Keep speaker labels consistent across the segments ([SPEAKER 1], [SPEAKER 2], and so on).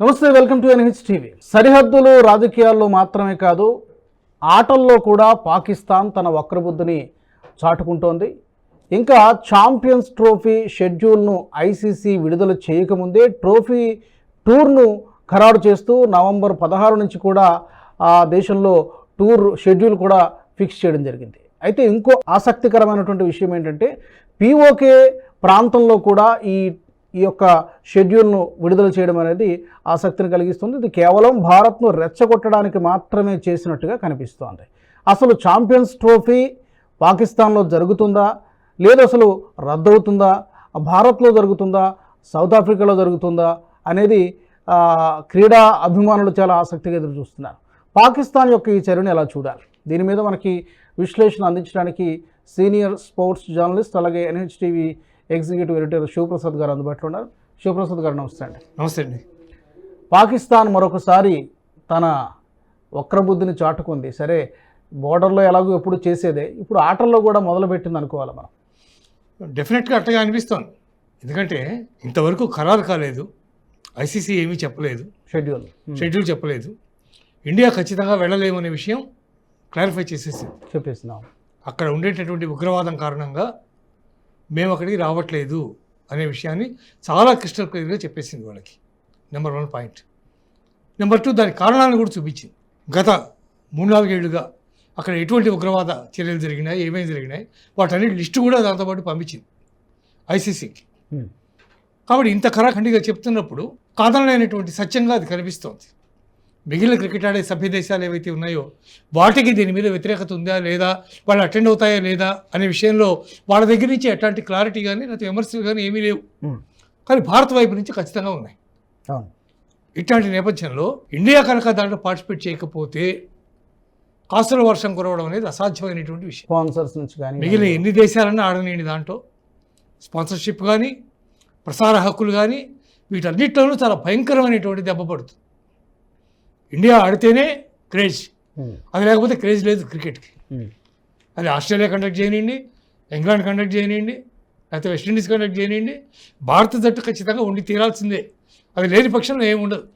[SPEAKER 1] నమస్తే welcome to NH TV. సరిహద్దులు రాజకీయాల్లో మాత్రమే కాదు ఆటల్లో కూడా పాకిస్తాన్ తన వక్రబుద్ధిని చాటుకుంటోంది. ఇంకా ఛాంపియన్స్ ట్రోఫీ షెడ్యూల్ను ఐసీసీ విడుదల చేయకముందే ట్రోఫీ టూర్ను ఖరారు చేస్తూ నవంబర్ పదహారు నుంచి కూడా ఆ దేశంలో టూర్ షెడ్యూల్ కూడా ఫిక్స్ చేయడం జరిగింది. అయితే ఇంకో ఆసక్తికరమైనటువంటి విషయం ఏంటంటే పీఓకే ప్రాంతంలో కూడా ఈ ఈ యొక్క షెడ్యూల్ను విడుదల చేయడం అనేది ఆసక్తిని కలిగిస్తుంది. ఇది కేవలం భారత్ను రెచ్చగొట్టడానికి మాత్రమే చేసినట్టుగా కనిపిస్తోంది. అసలు ఛాంపియన్స్ ట్రోఫీ పాకిస్తాన్లో జరుగుతుందా? లేదు అసలు రద్దవుతుందా? భారత్లో జరుగుతుందా? సౌత్ ఆఫ్రికాలో జరుగుతుందా? అనేది క్రీడా అభిమానులు చాలా ఆసక్తిగా ఎదురు చూస్తున్నారు. పాకిస్తాన్ యొక్క ఈ చర్యను ఎలా చూడాలి? దీని మీద మనకి విశ్లేషణ అందించడానికి సీనియర్ స్పోర్ట్స్ జర్నలిస్ట్ అలాగే N H T V executive editor Shivaprasad garu అందుబాటులో ఉన్నారు. శివప్రసాద్ గారు నమస్తే అండి.
[SPEAKER 2] నమస్తే అండి.
[SPEAKER 1] పాకిస్తాన్ మరొకసారి తన వక్రబుద్ధిని చాటుకుంది. సరే బోర్డర్లో ఎలాగో ఎప్పుడు చేసేదే ఇప్పుడు ఆటల్లో కూడా మొదలుపెట్టింది అనుకోవాలి మనం?
[SPEAKER 2] డెఫినెట్గా అట్టగా అనిపిస్తోంది. ఎందుకంటే ఇంతవరకు ఖరారు కాలేదు. ఐసీసీ ఏమీ చెప్పలేదు.
[SPEAKER 1] షెడ్యూల్.
[SPEAKER 2] షెడ్యూల్ చెప్పలేదు. ఇండియా ఖచ్చితంగా వెళ్ళలేమనే విషయం క్లారిఫై చేసేసింది.
[SPEAKER 1] చెప్పేస్తున్నాం.
[SPEAKER 2] అక్కడ ఉండేటటువంటి ఉగ్రవాదం కారణంగా మేము అక్కడికి రావట్లేదు అనే విషయాన్ని చాలా క్రిస్టల్ క్లియర్గా చెప్పేసింది వాళ్ళకి. Number one point number two దాని కారణాలను కూడా చూపించింది. గత మూడు నాలుగేళ్ళుగా అక్కడ ఎటువంటి ఉగ్రవాద చర్యలు జరిగినాయి ఏమేమి జరిగినాయి వాటన్నిటి లిస్టు కూడా దాంతోపాటు పంపించింది ఐసీసీకి.
[SPEAKER 1] Hmm.
[SPEAKER 2] కాబట్టి ఇంత కరాఖండిగా చెప్తున్నప్పుడు కాదనలేనటువంటి సత్యంగా అది కనిపిస్తోంది. మిగిలిన క్రికెట్ ఆడే సభ్య దేశాలు ఏవైతే ఉన్నాయో వాటికి దీని మీద వ్యతిరేకత ఉందా లేదా వాళ్ళు అటెండ్ అవుతాయా లేదా అనే విషయంలో వాళ్ళ దగ్గర నుంచి ఎట్లాంటి క్లారిటీ కానీ లేకపోతే విమర్శలు కానీ ఏమీ లేవు. కానీ భారత్ వైపు నుంచి ఖచ్చితంగా ఉన్నాయి. ఇట్లాంటి నేపథ్యంలో ఇండియా కనుక దాంట్లో పార్టిసిపేట్ చేయకపోతే కాసుల వర్షం కురవడం అనేది అసాధ్యమైనటువంటి విషయం.
[SPEAKER 1] స్పాన్సర్స్ నుంచి కానీ
[SPEAKER 2] మిగిలిన ఎన్ని దేశాలన్నా ఆడలేని దాంట్లో. స్పాన్సర్షిప్ కానీ ప్రసార హక్కులు కానీ వీటన్నిటిలోనూ చాలా భయంకరమైనటువంటి దెబ్బ పడుతుంది. ఇండియా ఆడితేనే క్రేజ్
[SPEAKER 1] Hmm.
[SPEAKER 2] అది లేకపోతే క్రేజ్ లేదు క్రికెట్కి
[SPEAKER 1] Hmm.
[SPEAKER 2] అది ఆస్ట్రేలియా కండక్ట్ చేయనివ్వండి ఇంగ్లాండ్ కండక్ట్ చేయనివ్వండి లేకపోతే వెస్టిండీస్ కండక్ట్ చేయనివ్వండి భారత జట్టు ఖచ్చితంగా ఉండి తీరాల్సిందే అది లేని పక్షంలో ఏమి ఉండదు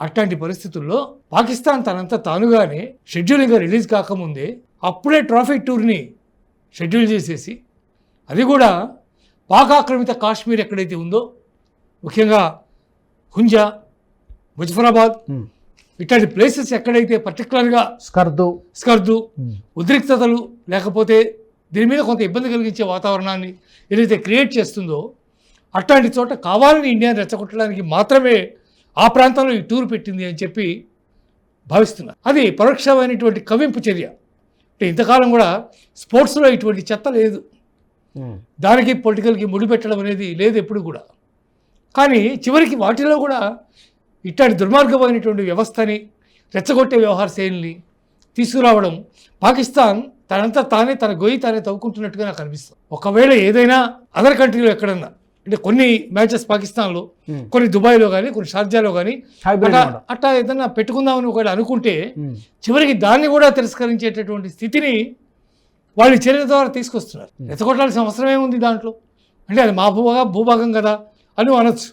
[SPEAKER 2] అట్లాంటి పరిస్థితుల్లో పాకిస్తాన్ తనంతా తానుగానే షెడ్యూల్ ఇంకా రిలీజ్ కాకముందే అప్పుడే ట్రాఫిక్ టూర్ని షెడ్యూల్ చేసేసి అది కూడా పాక్ ఆక్రమిత కాశ్మీర్ ఎక్కడైతే ఉందో ముఖ్యంగా హుంజా ముజఫరాబాద్
[SPEAKER 1] Hmm.
[SPEAKER 2] ఇట్లాంటి ప్లేసెస్ ఎక్కడైతే పర్టికులర్గా
[SPEAKER 1] స్కర్దు.
[SPEAKER 2] స్కర్దు. ఉద్రిక్తతలు లేకపోతే దీని మీద కొంత ఇబ్బంది కలిగించే వాతావరణాన్ని ఏదైతే క్రియేట్ చేస్తుందో అట్లాంటి చోట కావాలని ఇండియాని రెచ్చగొట్టడానికి మాత్రమే ఆ ప్రాంతంలో ఈ టూర్ పెట్టింది అని చెప్పి భావిస్తున్నారు అది పరోక్షమైనటువంటి కవింపు చర్య. అంటే ఇంతకాలం కూడా స్పోర్ట్స్లో ఇటువంటి చెత్త లేదు. దానికి పొలిటికల్కి ముడిపెట్టడం అనేది లేదు ఎప్పుడు కూడా. కానీ చివరికి వాటిలో కూడా ఇట్లాంటి దుర్మార్గమైనటువంటి వ్యవస్థని రెచ్చగొట్టే వ్యవహార శైలిని తీసుకురావడం పాకిస్తాన్ తనంతా తానే తన గొయ్యి తానే తవ్వుకుంటున్నట్టుగా నాకు అనిపిస్తుంది ఒకవేళ ఏదైనా అదర్ కంట్రీలో ఎక్కడన్నా అంటే కొన్ని మ్యాచెస్ పాకిస్తాన్లో. కొన్ని దుబాయ్లో కానీ కొన్ని షార్జాలో కానీ
[SPEAKER 1] హైబ్రిడ్
[SPEAKER 2] అట్లా
[SPEAKER 1] మోడల్.
[SPEAKER 2] అట్లా ఏదైనా పెట్టుకుందామని ఒకవేళ అనుకుంటే. చివరికి దాన్ని కూడా తిరస్కరించేటటువంటి స్థితిని వాళ్ళు ఈ చర్య ద్వారా తీసుకొస్తున్నారు రెచ్చగొట్టాల్సిన అవసరం ఏముంది దాంట్లో అంటే అది మా భూభాగం భూభాగం కదా అని అనొచ్చు.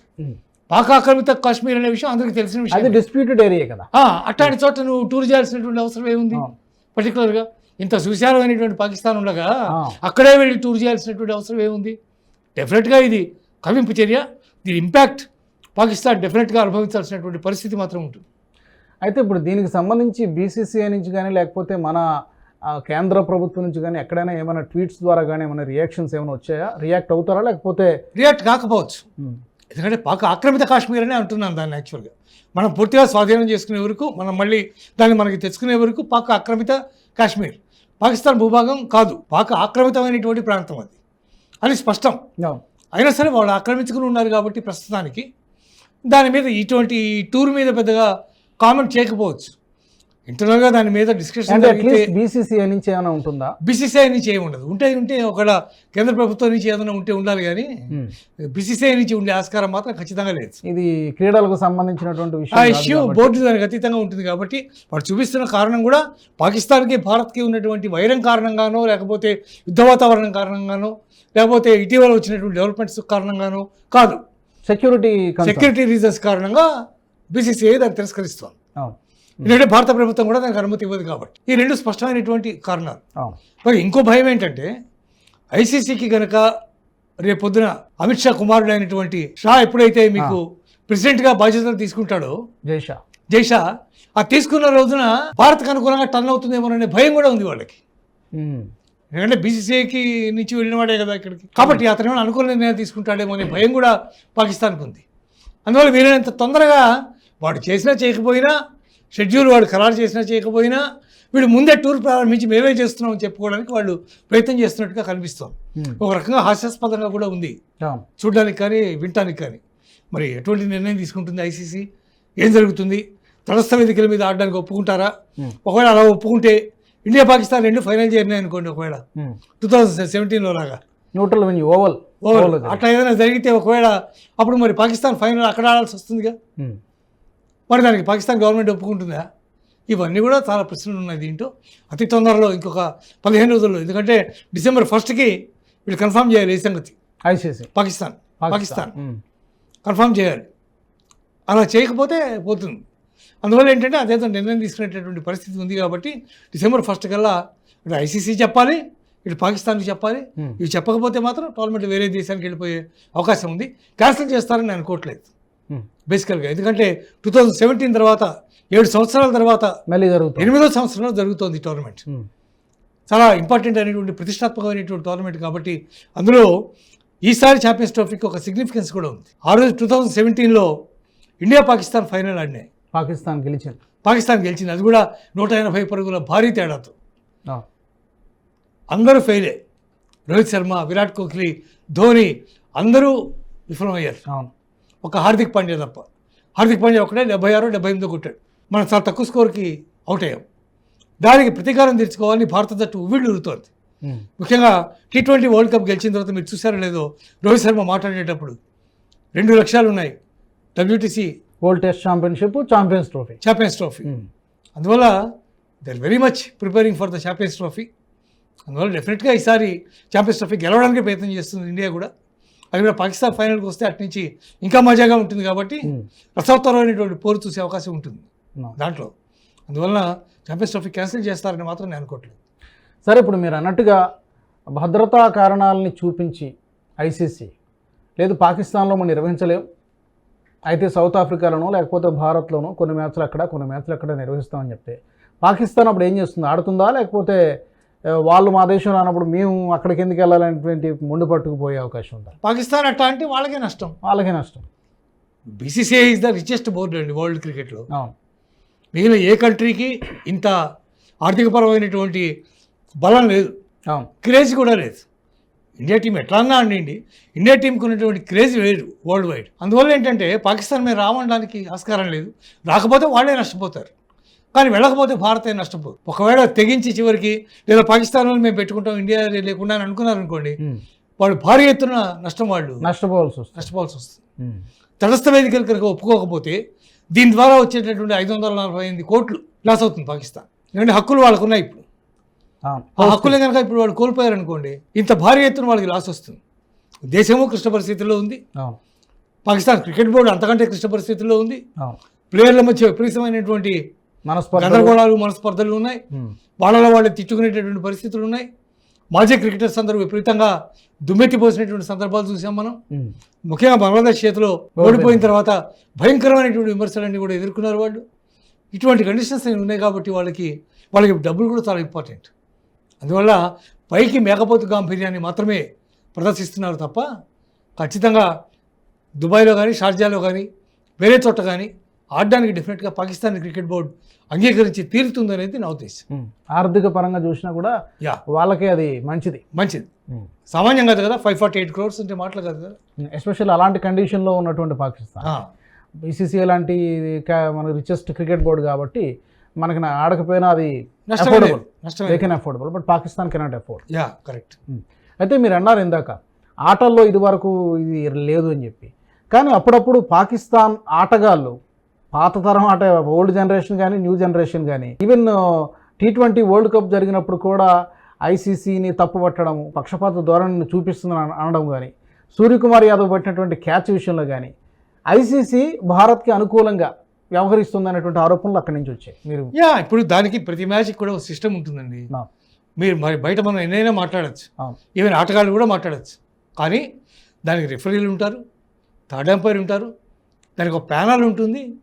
[SPEAKER 2] పాక్ ఆక్రమిత కాశ్మీర్ అనే విషయం అందరికీ తెలిసిన
[SPEAKER 1] అది
[SPEAKER 2] విషయం
[SPEAKER 1] డిస్ప్యూటెడ్ ఏరియా కదా.
[SPEAKER 2] అట్లాంటి చోట నువ్వు టూర్ చేయాల్సినటువంటి అవసరం ఏముంది. పర్టికులర్గా ఇంత సుశాలమైనటువంటి పాకిస్తాన్ ఉండగా. అక్కడే వెళ్ళి టూర్ చేయాల్సినటువంటి అవసరం ఏముంది? డెఫినెట్గా ఇది కవింపు చర్య. దీని ఇంపాక్ట్ పాకిస్తాన్ డెఫినెట్గా అనుభవించాల్సినటువంటి పరిస్థితి మాత్రం ఉంటుంది.
[SPEAKER 1] అయితే ఇప్పుడు దీనికి సంబంధించి బీసీసీఐ నుంచి కానీ లేకపోతే మన కేంద్ర ప్రభుత్వం నుంచి కానీ ఎక్కడైనా ఏమైనా ట్వీట్స్ ద్వారా కానీ ఏమైనా రియాక్షన్స్ ఏమైనా వచ్చాయా? రియాక్ట్ అవుతారా? లేకపోతే
[SPEAKER 2] రియాక్ట్ కాకపోవచ్చు. ఎందుకంటే పాక్ ఆక్రమిత కాశ్మీర్ అనే అంటున్నాను దాన్ని యాక్చువల్గా. మనం పూర్తిగా స్వాధీనం చేసుకునే వరకు మనం మళ్ళీ దాన్ని మనకి తెచ్చుకునే వరకు పాక్ ఆక్రమిత కాశ్మీర్. పాకిస్తాన్ భూభాగం కాదు పాక్ ఆక్రమితమైనటువంటి ప్రాంతం అది. అది స్పష్టం. అయినా సరే వాళ్ళు ఆక్రమించుకుని ఉన్నారు కాబట్టి ప్రస్తుతానికి దాని మీద ఇటువంటి టూర్ మీద పెద్దగా కామెంట్ చేయకపోవచ్చు. ఇంటర్నల్గా దాని మీద డిస్కషన్
[SPEAKER 1] బీసీసీఐ నుంచి ఏమైనా ఉంటుందా?
[SPEAKER 2] బీసీసీఐ నుంచి ఏమి ఉండదు. ఉంటే ఉంటే ఒకవేళ కేంద్ర ప్రభుత్వం నుంచి ఏదైనా ఉంటే ఉండాలి కానీ బీసీసీఐ నుంచి ఉండే ఆస్కారం మాత్రం ఖచ్చితంగా లేదు.
[SPEAKER 1] ఇది క్రీడలకు సంబంధించినటువంటి విషయం
[SPEAKER 2] ఆ ఇష్యూ. బోర్డు దానికి అతీతంగా ఉంటుంది కాబట్టి వాడు చూపిస్తున్న కారణం కూడా పాకిస్తాన్కి భారత్కి ఉన్నటువంటి వైరం కారణంగానో లేకపోతే యుద్ధ వాతావరణం కారణంగానో లేకపోతే ఇటీవల వచ్చినటువంటి డెవలప్మెంట్స్ కారణంగానో కాదు.
[SPEAKER 1] సెక్యూరిటీ.
[SPEAKER 2] సెక్యూరిటీ రీజన్స్ కారణంగా బీసీసీఐ దాన్ని తిరస్కరిస్తోంది.
[SPEAKER 1] అవును.
[SPEAKER 2] ఎందుకంటే భారత ప్రభుత్వం కూడా దానికి అనుమతి ఇవ్వదు కాబట్టి. ఈ రెండు స్పష్టమైనటువంటి కారణాలు. మరి ఇంకో భయం ఏంటంటే ఐసీసీకి గనక రేపు పొద్దున అమిత్ షా కుమారుడు అయినటువంటి షా ఎప్పుడైతే మీకు ప్రెసిడెంట్గా బాధ్యతలు తీసుకుంటాడో
[SPEAKER 1] జైషా
[SPEAKER 2] జైషా ఆ తీసుకున్న రోజున భారత్కు అనుకూలంగా టర్న్ అవుతుందేమోననే భయం కూడా ఉంది వాళ్ళకి. ఎందుకంటే బీసీసీఐకి నుంచి వెళ్ళినవాడే కదా ఇక్కడికి. కాబట్టి అతను ఏమైనా అనుకూల నిర్ణయం తీసుకుంటాడేమో అనే భయం కూడా పాకిస్తాన్కి ఉంది. అందువల్ల వీలైనంత తొందరగా వాడు చేసినా చేయకపోయినా షెడ్యూల్ వాడు ఖరారు చేసినా చేయకపోయినా వీడు ముందే టూర్ ప్రారంభించి మేమే చేస్తున్నాం అని చెప్పుకోవడానికి వాళ్ళు ప్రయత్నం చేస్తున్నట్టుగా కనిపిస్తోంది.
[SPEAKER 1] ఉమ్.
[SPEAKER 2] ఒక రకంగా హాస్యాస్పదంగా కూడా ఉంది. చూడడానికి కానీ వినటానికి కానీ. మరి ఎటువంటి నిర్ణయం తీసుకుంటుంది ఐసీసీ? ఏం జరుగుతుంది? తటస్థ వేదికల మీద ఆడడానికి ఒప్పుకుంటారా?
[SPEAKER 1] Hmm.
[SPEAKER 2] ఒకవేళ అలా ఒప్పుకుంటే ఇండియా పాకిస్తాన్ రెండు ఫైనల్ చేరినాయి అనుకోండి ఒకవేళ.
[SPEAKER 1] ఉమ్.
[SPEAKER 2] టూ థౌజండ్ సెవెంటీన్లో లాగా.
[SPEAKER 1] Neutral venue Oval Oval.
[SPEAKER 2] అట్లా ఏదైనా జరిగితే ఒకవేళ అప్పుడు మరి పాకిస్తాన్ ఫైనల్ అక్కడ ఆడాల్సి వస్తుందిగా. మరి దానికి పాకిస్తాన్ గవర్నమెంట్ ఒప్పుకుంటుందా? ఇవన్నీ కూడా చాలా ప్రశ్నలు ఉన్నాయి దీంట్లో. అతి తొందరలో ఇంకొక పదిహేను రోజుల్లో ఎందుకంటే డిసెంబర్ ఫస్ట్కి వీళ్ళు కన్ఫర్మ్ చేయాలి ఈ సంగతి.
[SPEAKER 1] ఐసీసీ.
[SPEAKER 2] పాకిస్తాన్ పాకిస్తాన్.
[SPEAKER 1] ఉమ్.
[SPEAKER 2] కన్ఫర్మ్ చేయాలి. అలా చేయకపోతే పోతుంది. అందువల్ల ఏంటంటే అదేదో నిర్ణయం తీసుకునేటటువంటి పరిస్థితి ఉంది కాబట్టి డిసెంబర్ ఫస్ట్ కల్లా ఇటు ఐసీసీ చెప్పాలి ఇటు పాకిస్తాన్కి చెప్పాలి. ఇవి చెప్పకపోతే మాత్రం టోర్నమెంట్ వేరే దేశానికి వెళ్ళిపోయే అవకాశం ఉంది. క్యాన్సిల్ చేస్తారని నేను అనుకోవట్లేదు. బేసికల్గా ఎందుకంటే టూ థౌజండ్ సెవెంటీన్ తర్వాత ఏడు సంవత్సరాల తర్వాత
[SPEAKER 1] మళ్ళీ జరుగుతుంది.
[SPEAKER 2] ఎనిమిదో సంవత్సరంలో జరుగుతోంది టోర్నమెంట్
[SPEAKER 1] ఉమ్.
[SPEAKER 2] చాలా ఇంపార్టెంట్ అయినటువంటి ప్రతిష్టాత్మకమైనటువంటి టోర్నమెంట్ కాబట్టి అందులో ఈసారి ఛాంపియన్స్ ట్రోఫీకి ఒక సిగ్నిఫికెన్స్ కూడా ఉంది. ఆ రోజు టూ థౌజండ్ సెవెంటీన్లో ఇండియా పాకిస్తాన్ ఫైనల్ ఆడినాయి.
[SPEAKER 1] పాకిస్తాన్ గెలిచింది
[SPEAKER 2] పాకిస్తాన్ గెలిచింది. అది కూడా నూట ఎనభై పరుగుల భారీ తేడాతో. అందరూ ఫెయిలే రోహిత్ శర్మ విరాట్ కోహ్లీ ధోని అందరూ విఫలమయ్యారు.
[SPEAKER 1] అవును.
[SPEAKER 2] ఒక హార్దిక్ పాండ్యా తప్ప. హార్దిక్ పాండ్యా ఒకటే డెబ్బై ఆరు డెబ్బై ఎనిమిది కొట్టాడు. మనం చాలా తక్కువ స్కోర్కి అవుట్ అయ్యాం. దానికి ప్రతీకారం తీర్చుకోవాలని భారత జట్టు ఉవ్విళ్ళు ఉరుతోంది
[SPEAKER 1] ఉమ్.
[SPEAKER 2] ముఖ్యంగా టీ ట్వంటీ వరల్డ్ కప్ గెలిచిన తర్వాత మీరు చూసారో లేదో రోహిత్ శర్మ మాట్లాడేటప్పుడు రెండు లక్ష్యాలు ఉన్నాయి. WTC
[SPEAKER 1] world test championship champions trophy
[SPEAKER 2] champions trophy. అందువల్ల they are very much preparing for the champions trophy అందువల్ల డెఫినెట్గా ఈసారి ఛాంపియన్స్ ట్రోఫీ గెలవడానికి ప్రయత్నం చేస్తుంది ఇండియా కూడా. అది కూడా పాకిస్తాన్ ఫైనల్కి వస్తే అటు నుంచి ఇంకా మజాగా ఉంటుంది కాబట్టి. రసవత్తరమైనటువంటి పోరు చూసే అవకాశం ఉంటుంది. దాంట్లో అందువల్ల ఛాంపియన్స్ ట్రోఫీ క్యాన్సిల్ చేస్తారని మాత్రం నేను అనుకోవట్లేదు
[SPEAKER 1] సరే ఇప్పుడు మీరు అన్నట్టుగా భద్రతా కారణాలని చూపించి ఐసీసీ లేదు పాకిస్తాన్లో మనం నిర్వహించలేం అయితే సౌత్ ఆఫ్రికాలోనో లేకపోతే భారత్లోనో కొన్ని మ్యాచ్లు అక్కడ కొన్ని మ్యాచ్లు అక్కడ నిర్వహిస్తామని చెప్తే పాకిస్తాన్ అప్పుడు ఏం చేస్తుంది ఆడుతుందా లేకపోతే వాళ్ళు మా దేశం రానప్పుడు మేము అక్కడికి ఎందుకు వెళ్ళాలనేటువంటి ముందు పట్టుకుపోయే అవకాశం ఉందా
[SPEAKER 2] పాకిస్తాన్ అట్టా అంటే వాళ్ళకే నష్టం.
[SPEAKER 1] వాళ్ళకే నష్టం.
[SPEAKER 2] BCCI is the richest board అండి వరల్డ్ క్రికెట్లో
[SPEAKER 1] అవును.
[SPEAKER 2] మిగిలిన ఏ కంట్రీకి ఇంత ఆర్థికపరమైనటువంటి బలం లేదు.
[SPEAKER 1] అవును.
[SPEAKER 2] క్రేజ్ కూడా లేదు. ఇండియా టీం ఎట్లా అన్నా అండి ఇండియా టీంకి ఉన్నటువంటి క్రేజ్ లేదు వరల్డ్ వైడ్ అందువల్ల ఏంటంటే పాకిస్తాన్ మీద రావడానికి ఆస్కారం లేదు. రాకపోతే వాళ్ళే నష్టపోతారు. కానీ వెళ్ళకపోతే భారతే నష్టపోదు. ఒకవేళ తెగించి చివరికి లేదా పాకిస్తాన్ వాళ్ళు మేము పెట్టుకుంటాం ఇండియా లేకుండా అని అనుకున్నారు అనుకోండి
[SPEAKER 1] ఉమ్.
[SPEAKER 2] వాళ్ళు భారీ ఎత్తున నష్టం వాళ్ళు
[SPEAKER 1] నష్టపోవాల్సి వస్తుంది.
[SPEAKER 2] నష్టపోవాల్సి వస్తుంది. తటస్థ వేదికలు కనుక ఒప్పుకోకపోతే దీని ద్వారా వచ్చేటటువంటి ఐదు వందల నలభై ఎనిమిది కోట్లు లాస్ అవుతుంది పాకిస్తాన్. ఎందుకంటే హక్కులు వాళ్ళకు ఉన్నాయి ఇప్పుడు. ఆ హక్కులే కనుక ఇప్పుడు వాళ్ళు కోల్పోయారు అనుకోండి ఇంత భారీ ఎత్తున వాళ్ళకి లాస్ వస్తుంది. దేశము క్లిష్ట పరిస్థితుల్లో ఉంది. పాకిస్తాన్ క్రికెట్ బోర్డు అంతకంటే క్లిష్ట పరిస్థితుల్లో ఉంది. ప్లేయర్ల మధ్య విపరీతమైనటువంటి గందరగోళాలు మనస్పర్ధలు ఉన్నాయి. వాళ్ళలో వాళ్ళు తిట్టుకునేటటువంటి పరిస్థితులు ఉన్నాయి. మాజీ క్రికెటర్స్ అందరూ విపరీతంగా దుమ్మెత్తి పోసినటువంటి సందర్భాలు చూసాం మనం. ముఖ్యంగా బంగ్లాదేశ్ చేతిలో ఓడిపోయిన తర్వాత. భయంకరమైనటువంటి విమర్శలన్నీ కూడా ఎదుర్కొన్నారు వాళ్ళు. ఇటువంటి కండిషన్స్ ఉన్నాయి కాబట్టి వాళ్ళకి వాళ్ళకి డబ్బులు కూడా చాలా ఇంపార్టెంట్ అందువల్ల పైకి మేకపోతు గాంభీర్యాన్ని మాత్రమే ప్రదర్శిస్తున్నారు తప్ప ఖచ్చితంగా దుబాయ్లో కానీ షార్జాలో కానీ వేరే చోట కానీ ఆడడానికి డెఫినెట్గా పాకిస్తాన్ క్రికెట్ బోర్డు అంగీకరించి తీరుతుందనేది నా ఉద్దేశం.
[SPEAKER 1] ఆర్థిక పరంగా చూసినా కూడా
[SPEAKER 2] యా.
[SPEAKER 1] వాళ్ళకే అది మంచిది.
[SPEAKER 2] మంచిది. సామాన్యం కాదు కదా ఫైవ్ ఫార్టీ ఎయిట్ క్రోర్స్ అంటే మాటలు కాదు కదా.
[SPEAKER 1] ఎస్పెషల్ అలాంటి కండిషన్లో ఉన్నటువంటి పాకిస్తాన్. బీసీసీ లాంటి మన రిచెస్ట్ క్రికెట్ బోర్డు కాబట్టి మనకి నా- ఆడకపోయినా అది affordable they. Can affordable but Pakistan cannot afford
[SPEAKER 2] yeah correct
[SPEAKER 1] అయితే మీరు అన్నారు ఇందాక ఆటల్లో ఇది వరకు ఇది లేదు అని చెప్పి. కానీ అప్పుడప్పుడు పాకిస్తాన్ ఆటగాళ్ళు పాత తరం ఆట ఓల్డ్ జనరేషన్ కానీ న్యూ జనరేషన్ కానీ even T twenty world cup జరిగినప్పుడు కూడా ఐసీసీని తప్పుపట్టడం పక్షపాత ధోరణిని చూపిస్తుందని అన- అనడం కానీ సూర్యకుమార్ యాదవ్ పట్టినటువంటి క్యాచ్ విషయంలో కానీ ఐసీసీ భారత్కి అనుకూలంగా వ్యవహరిస్తుంది అనేటువంటి ఆరోపణలు అక్కడి నుంచి వచ్చాయి. మీరు
[SPEAKER 2] యా ఇప్పుడు దానికి ప్రతి మ్యాచ్కి కూడా ఒక సిస్టమ్ ఉంటుందండి. మీరు మరి బయట మనం ఎన్నైనా మాట్లాడచ్చు. ఈవెన్ ఆటగాళ్ళు కూడా మాట్లాడచ్చు. కానీ దానికి రిఫరీలు ఉంటారు థర్డ్ ఎంపైర్ ఉంటారు దానికి ఒక ప్యానల్ ఉంటుంది.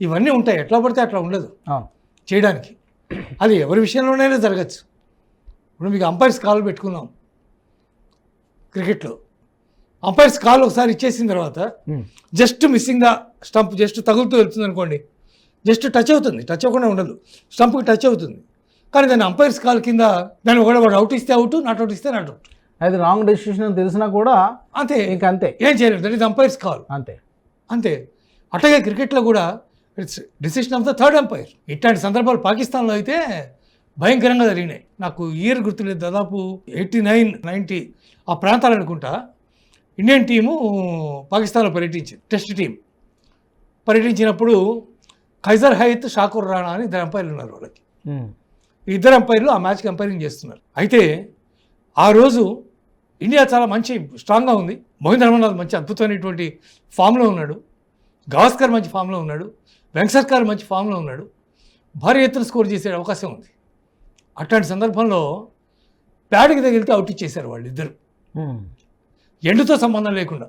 [SPEAKER 2] ఇవన్నీ ఉంటాయి. ఎట్లా పడితే అట్లా ఉండదు. చేయడానికి. అది ఎవరి విషయంలోనైనా జరగచ్చు. ఇప్పుడు మీకు అంపైర్స్ కాల్ పెట్టుకున్నాం. క్రికెట్లో. అంపైర్స్ కాల్ ఒకసారి ఇచ్చేసిన తర్వాత just missing the stump just తగులుతూ వెళ్తుంది అనుకోండి జస్ట్ టచ్ అవుతుంది. టచ్ అవ్వకుండా ఉండదు. స్టంప్కి టచ్ అవుతుంది. కానీ దాన్ని అంపైర్స్ కాల్ కింద దాన్ని ఒకటి వాడు అవుట్ ఇస్తే అవుట్ నాట్ అవుట్ ఇస్తే నాట్ అవుట్
[SPEAKER 1] అది రాంగ్ డెసిషన్ అని తెలిసినా కూడా
[SPEAKER 2] అంతే.
[SPEAKER 1] ఇంకా అంతే
[SPEAKER 2] ఏం చేయలేదు దట్ అంపైర్స్ కాల్
[SPEAKER 1] అంతే.
[SPEAKER 2] అంతే. అట్లాగే క్రికెట్లో కూడా it's decision of the third umpire ఇట్లాంటి సందర్భాలు పాకిస్తాన్లో అయితే భయంకరంగా జరిగినాయి. నాకు ఇయర్ గుర్తులేదు. దాదాపు ఎయిటీ నైన్ నైంటీ ఆ ప్రాంతాలు అనుకుంటా. ఇండియన్ టీము పాకిస్తాన్లో పర్యటించింది. టెస్ట్ టీం పర్యటించినప్పుడు ఖైజర్ హైత్ షాకూర్ రాణా అని ఇద్దరు ఎంపైర్లు ఉన్నారు వాళ్ళకి. ఈ ఇద్దరు ఎంపైర్లు ఆ మ్యాచ్కి ఎంపైరింగ్ చేస్తున్నారు. అయితే ఆ రోజు ఇండియా చాలా మంచి స్ట్రాంగ్గా ఉంది. మోహింద్ రమణాథ్ మంచి అద్భుతమైనటువంటి ఫామ్లో ఉన్నాడు. గవాస్కర్ మంచి ఫామ్లో ఉన్నాడు. వెంకసర్కర్ మంచి ఫామ్లో ఉన్నాడు. భారీ ఎత్తున స్కోర్ చేసే అవకాశం ఉంది. అట్లాంటి సందర్భంలో ప్యాడ్కి తగిలితే అవుట్ ఇచ్చేశారు వాళ్ళు ఇద్దరు ఎండుతో సంబంధం లేకుండా.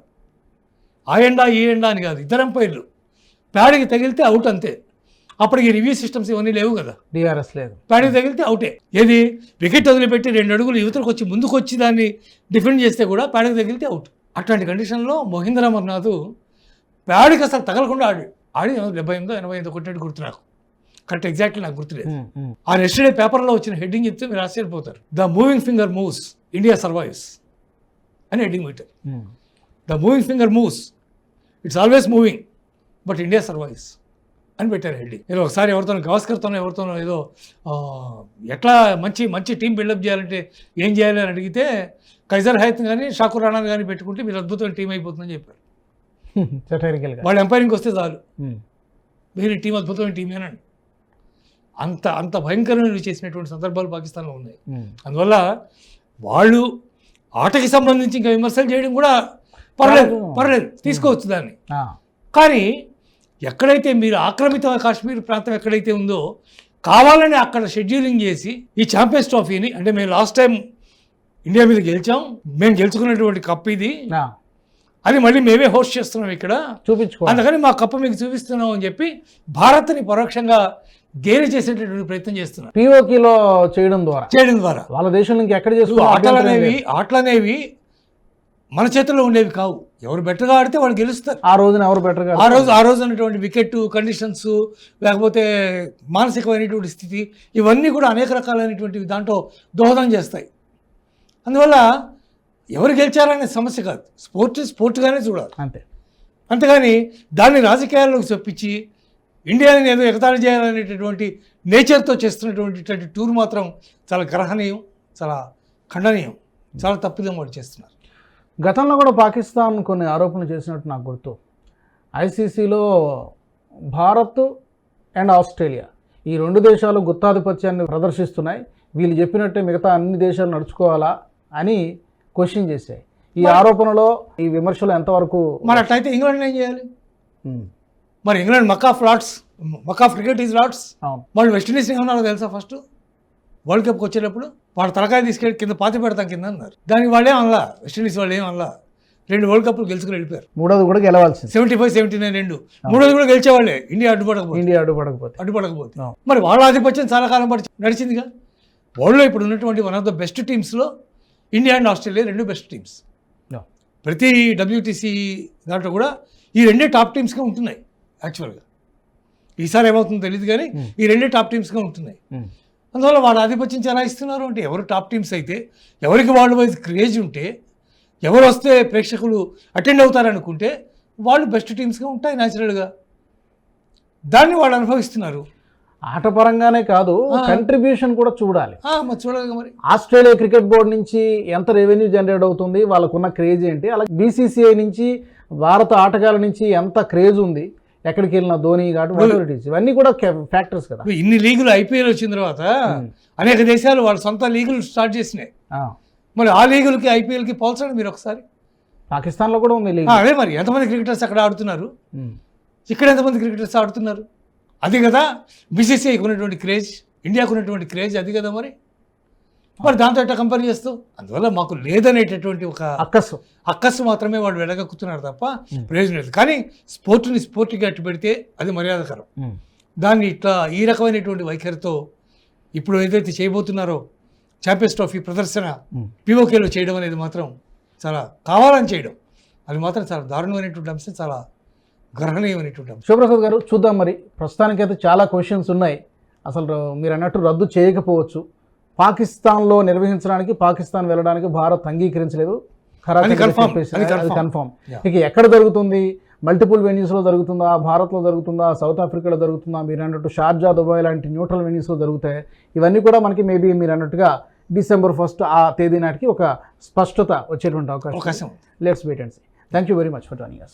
[SPEAKER 2] ఆ ఎండా ఈ ఎండా అని కాదు ఇద్దరు ఎంపైర్లు ప్యాడ్కి తగిలితే అవుట్ అంతే. అప్పటికి రివ్యూ సిస్టమ్స్ ఇవన్నీ లేవు కదా.
[SPEAKER 1] డిఆర్ఎస్ లేదు.
[SPEAKER 2] ప్యాడ్కి తగిలితే అవుటే. ఏది? వికెట్ వదిలిపెట్టి రెండు అడుగులు యువతలకు వచ్చి ముందుకు వచ్చి దాన్ని డిఫెండ్ చేస్తే కూడా ప్యాడ్కి తగిలితే అవుట్. అట్లాంటి కండిషన్లో మహేంద్ర అమర్నాథ్ ప్యాడ్కి అసలు తగలకుండా ఆడి ఆడి డెబ్బై ఎనిమిదో ఎనభై ఎనిమిదో కొట్టినట్టు గుర్తు నాకు. కరెక్ట్ ఎగ్జాక్ట్లీ నాకు గుర్తులేదు. ఆ నెక్స్ట్ డే పేపర్లో వచ్చిన హెడ్డింగ్ చెప్తే మీరు ఆశ్చర్యపోతారు. The moving finger moves India survives అని హెడ్డింగ్ పెట్టారు. The moving finger moves it's always moving but India survives అని పెట్టారు హెడ్డింగ్. ఏదో ఒకసారి ఎవరితోనో గవాస్కర్తోనో ఎవరితోనో ఏదో ఎట్లా మంచి మంచి టీం బిల్డప్ చేయాలంటే ఏం చేయాలి అని అడిగితే కైజర్ హైత్ కానీ షాకూర్ రాణాని కానీ పెట్టుకుంటే మీరు అద్భుతమైన టీం అయిపోతుందని చెప్పారు. వాళ్ళు ఎంపైరింగ్ వస్తే చాలు. మీరు టీం అద్భుతమైన టీమేనండి అంత అంత భయంకరమైన చేసినటువంటి సందర్భాలు పాకిస్తాన్లో ఉన్నాయి. అందువల్ల వాళ్ళు ఆటకి సంబంధించి ఇంకా విమర్శలు చేయడం కూడా పర్లేదు పర్లేదు. తీసుకోవచ్చు దాన్ని. కానీ ఎక్కడైతే మీరు ఆక్రమిత కాశ్మీర్ ప్రాంతం ఎక్కడైతే ఉందో కావాలని అక్కడ షెడ్యూలింగ్ చేసి ఈ ఛాంపియన్స్ ట్రోఫీని అంటే మేము లాస్ట్ టైం ఇండియా మీద గెలిచాం మేము గెలుచుకున్నటువంటి కప్ ఇది. అది మళ్ళీ మేమే హోస్ట్ చేస్తున్నాం ఇక్కడ.
[SPEAKER 1] చూపించుకోవాలి.
[SPEAKER 2] అందుకని మా కప్పు మీకు చూపిస్తున్నాం అని చెప్పి భారత్ని పరోక్షంగా గేలి చేసేటటువంటి ప్రయత్నం చేస్తున్నారు.
[SPEAKER 1] పిఓకిలో చేయడం ద్వారా.
[SPEAKER 2] చేయడం ద్వారా.
[SPEAKER 1] వాళ్ళ దేశంలో ఇంకెక్కడ
[SPEAKER 2] ఇప్పుడు
[SPEAKER 1] చేసుకో
[SPEAKER 2] ఆటలు అనేవి ఆటలు అనేవి మన చేతుల్లో ఉండేవి కావు. ఎవరు బెటర్గా ఆడితే వాళ్ళు గెలుస్తారు.
[SPEAKER 1] ఆ రోజున ఎవరు బెటర్గా
[SPEAKER 2] ఆ రోజు ఆ రోజు ఉన్నటువంటి వికెట్ కండిషన్స్ లేకపోతే మానసికమైనటువంటి స్థితి ఇవన్నీ కూడా అనేక రకాలైనటువంటి దాంట్లో దోహదం చేస్తాయి. అందువల్ల ఎవరు గెలిచారనే సమస్య కాదు. స్పోర్ట్ స్పోర్ట్గానే చూడాలి.
[SPEAKER 1] అంతే.
[SPEAKER 2] అంతేగాని దాన్ని రాజకీయాల్లోకి చొప్పించి ఇండియాని ఏదో ఎగతాళి చేయాలనేటటువంటి నేచర్తో చేస్తున్నటువంటి టూర్ మాత్రం చాలా గ్రహణీయం చాలా ఖండనీయం చాలా తప్పిదం వాడు చేస్తున్నారు.
[SPEAKER 1] గతంలో కూడా పాకిస్తాన్ కొన్ని ఆరోపణలు చేసినట్టు నాకు గుర్తు. ఐసీసీలో భారత్ అండ్ ఆస్ట్రేలియా ఈ రెండు దేశాలు గుత్తాధిపత్యాన్ని ప్రదర్శిస్తున్నాయి. వీళ్ళు చెప్పినట్టే మిగతా అన్ని దేశాలు నడుచుకోవాలా అని క్వశ్చన్ చేశాయి. ఈ ఆరోపణలో ఈ విమర్శలు ఎంతవరకు
[SPEAKER 2] మరి అట్లయితే ఇంగ్లాండ్ ఏం చేయాలి? మరి England much of lots much of cricket is lots వాళ్ళు వెస్టిండీస్ ఏమన్నారో తెలుసా ఫస్ట్ వరల్డ్ కప్కి వచ్చేటప్పుడు వాళ్ళ తలకాయ తీసుకెళ్ళి కింద పాతి పెడతాం కింద అన్నారు. దానికి వాళ్ళే అనలా? వెస్టిండీస్ వాళ్ళు ఏం అనలా? రెండు వరల్డ్ కప్లు గెలుచుకుని వెళ్ళిపోయారు.
[SPEAKER 1] మూడోది కూడా గెలవాల్సింది.
[SPEAKER 2] సెవెంటీ ఫైవ్ సెవెంటీ నైన్ రెండు మూడోది కూడా గెలిచేవాళ్ళే. ఇండియా అడ్డుపడకపోతే.
[SPEAKER 1] ఇండియా అడ్డుపడకపోతే.
[SPEAKER 2] అడ్డుపడకపోతే. మరి వాళ్ళ ఆధిపత్యం చాలా కాలం పడి నడిచిందిగా. వరల్డ్లో ఇప్పుడు ఉన్నటువంటి వన్ ఆఫ్ ద బెస్ట్ టీమ్స్లో ఇండియా అండ్ ఆస్ట్రేలియా రెండు బెస్ట్ టీమ్స్. ప్రతి డబ్ల్యూటీసీ దాంట్లో కూడా ఈ రెండే టాప్ టీమ్స్గా ఉంటున్నాయి యాక్చువల్గా ఈసారి ఏమవుతుందో తెలియదు కానీ ఈ రెండే టాప్ టీమ్స్గా ఉంటున్నాయి.
[SPEAKER 1] ఉమ్,
[SPEAKER 2] అందువల్ల వాళ్ళ ఆధిపత్యం చాలా ఇస్తున్నారు అంటే ఎవరు టాప్ టీమ్స్ అయితే ఎవరికి వాళ్ళు వైజ్ క్రేజ్ ఉంటే ఎవరు వస్తే ప్రేక్షకులు అటెండ్ అవుతారనుకుంటే వాళ్ళు బెస్ట్ టీమ్స్గా ఉంటాయి న్యాచురల్గా దాన్ని వాళ్ళు అనుభవిస్తున్నారు.
[SPEAKER 1] ఆట పరంగానే కాదు కంట్రిబ్యూషన్ కూడా చూడాలి.
[SPEAKER 2] చూడాలి మరి.
[SPEAKER 1] ఆస్ట్రేలియా క్రికెట్ బోర్డు నుంచి ఎంత రెవెన్యూ జనరేట్ అవుతుంది వాళ్ళకున్న క్రేజ్ ఏంటి అలాగే బీసీసీఐ నుంచి భారత ఆటగాళ్ళ నుంచి ఎంత క్రేజ్ ఉంది ఎక్కడికి వెళ్ళిన ధోని కాబట్టి. ఇవన్నీ కూడా ఫ్యాక్టర్స్ కదా.
[SPEAKER 2] ఇన్ని లీగులు ఐపీఎల్ వచ్చిన తర్వాత అనేక దేశాలు వాళ్ళ సొంత లీగులు స్టార్ట్ చేసినాయి. మరి ఆ లీగులకి ఐపీఎల్కి పోల్చండి మీరు ఒకసారి.
[SPEAKER 1] పాకిస్తాన్లో కూడా ఉంది
[SPEAKER 2] అదే మరి ఎంతమంది క్రికెటర్స్ అక్కడ ఆడుతున్నారు? ఇక్కడ ఎంతమంది క్రికెటర్స్ ఆడుతున్నారు? అది కదా బీసీసీఐకి ఉన్నటువంటి క్రేజ్ ఇండియాకు ఉన్నటువంటి క్రేజ్ అది కదా మరి? మరి దాంతో ఎట్లా కంపేర్ చేస్తూ అందువల్ల మాకు లేదనేటటువంటి ఒక
[SPEAKER 1] అక్కసు.
[SPEAKER 2] అక్కసు మాత్రమే వాళ్ళు వెడగక్కుతున్నారు తప్ప ప్రయోజనం లేదు. కానీ స్పోర్ట్ని స్పోర్ట్గా అట్టు పెడితే అది మర్యాదకరం. దాన్ని ఇట్లా ఈ రకమైనటువంటి వైఖరితో ఇప్పుడు ఏదైతే చేయబోతున్నారో ఛాంపియన్స్ ట్రోఫీ ప్రదర్శన పిఓకేలో చేయడం అనేది మాత్రం చాలా కావాలని చేయడం. అది మాత్రం చాలా దారుణమైనటువంటి అంశం చాలా గ్రహణీయమైనటువంటి అంశం.
[SPEAKER 1] శివప్రసాద్ గారు చూద్దాం మరి. ప్రస్తుతానికైతే చాలా క్వశ్చన్స్ ఉన్నాయి. అసలు మీరు అన్నట్టు రద్దు చేయకపోవచ్చు. పాకిస్తాన్లో నిర్వహించడానికి పాకిస్తాన్ వెళ్ళడానికి భారత్ అంగీకరించలేదు.
[SPEAKER 2] Yeah.
[SPEAKER 1] ఇక ఎక్కడ జరుగుతుంది? మల్టిపుల్ వెన్యూస్లో జరుగుతుందా? భారత్లో జరుగుతుందా? సౌత్ ఆఫ్రికాలో జరుగుతుందా? మీరు అన్నట్టు షార్జా దుబాయ్ లాంటి న్యూట్రల్ వెన్యూస్లో జరుగుతాయి ఇవన్నీ కూడా మనకి మేబీ మీరు అన్నట్టుగా డిసెంబర్ ఫస్ట్ ఆ తేదీ నాటికి ఒక స్పష్టత వచ్చేటువంటి అవకాశం. Let's wait and see thank you very much for joining us